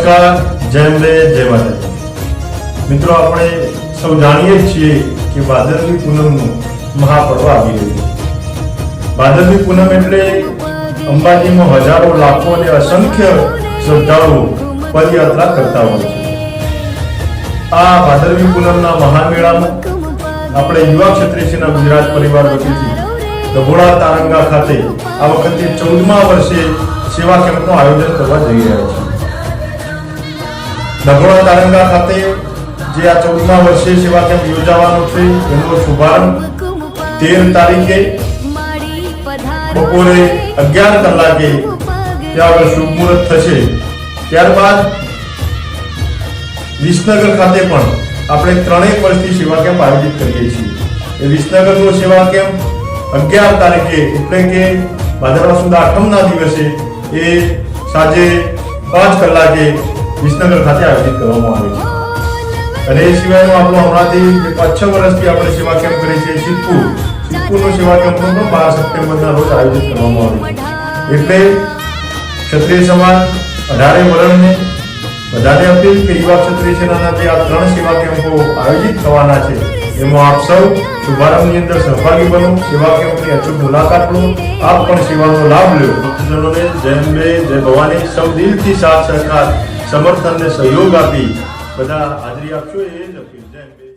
જય અંબે જય માતાજી. મિત્રો, આપણે સૌ જાણીએ છીએ કે ભાદરવી પૂનમનું મહાપર્વ આવી રહ્યું છે. ભાદરવી પૂનમ એટલે અંબાજીમાં હજારો, લાખો અને અસંખ્ય શ્રદ્ધાળુઓ પદયાત્રા કરતા હોય છે. આ ભાદરવી પૂનમના મહામેળામાં આપણે યુવા ક્ષત્રિયના ગુજરાત પરિવાર વતીથી ધબોડા તારંગા ખાતે આ વખતે ચૌદમા વર્ષે સેવા કેમ્પનું આયોજન કરવા જઈ રહ્યા છીએ. ડભોળા તારંગા ખાતે જે આ ચૌદમા વર્ષે સેવા કેમ્પ યોજાવાનો છે, એનો શુભારંભ તેર તારીખે બપોરે અગિયાર કલાકે ત્યાં આગળ શુભ મુહૂર્ત થશે. ત્યારબાદ વિસનગર ખાતે પણ આપણે ત્રણેક વર્ષથી સેવા કેમ્પ આયોજિત કરીએ છીએ. એ વિસનગરનો સેવા કેમ્પ અગિયાર તારીખે એટલે કે ભાદરવા સુદ આઠમના દિવસે એ સાંજે પાંચ કલાકે વિસનગર ખાતે આયોજિત કરવામાં આવે છે. અને એ સિવાયનો આપણો હમણાંથી પાંચ, છ વર્ષથી આપણે સેવા કેમ્પ કરીએ છીએ સિદ્ધપુર સિદ્ધપુરનો સેવા કેમ્પ પણ બાર સપ્ટેમ્બરના રોજ આયોજિત કરવામાં આવે છે. એટલે ક્ષત્રિય સમાજ અઢારે વર્ણને બધાને અપીલ કે યુવા ક્ષત્રિય સેનાના જે આ ત્રણ સેવા કેમ્પો આયોજિત થવાના છે, એમાં આપ સૌ શુભારંભની અંદર સહભાગી બનો, સેવા કેમ્પની અચૂક મુલાકાત લો, આપ પણ સેવાનો લાભ લો. ભક્તજનોને જય અંબે જય ભવાની સૌ દિલથી સાથ સહકાર સમર્થનને સહયોગ આપી બધા હાજરી આપશો એ જ અપીલ.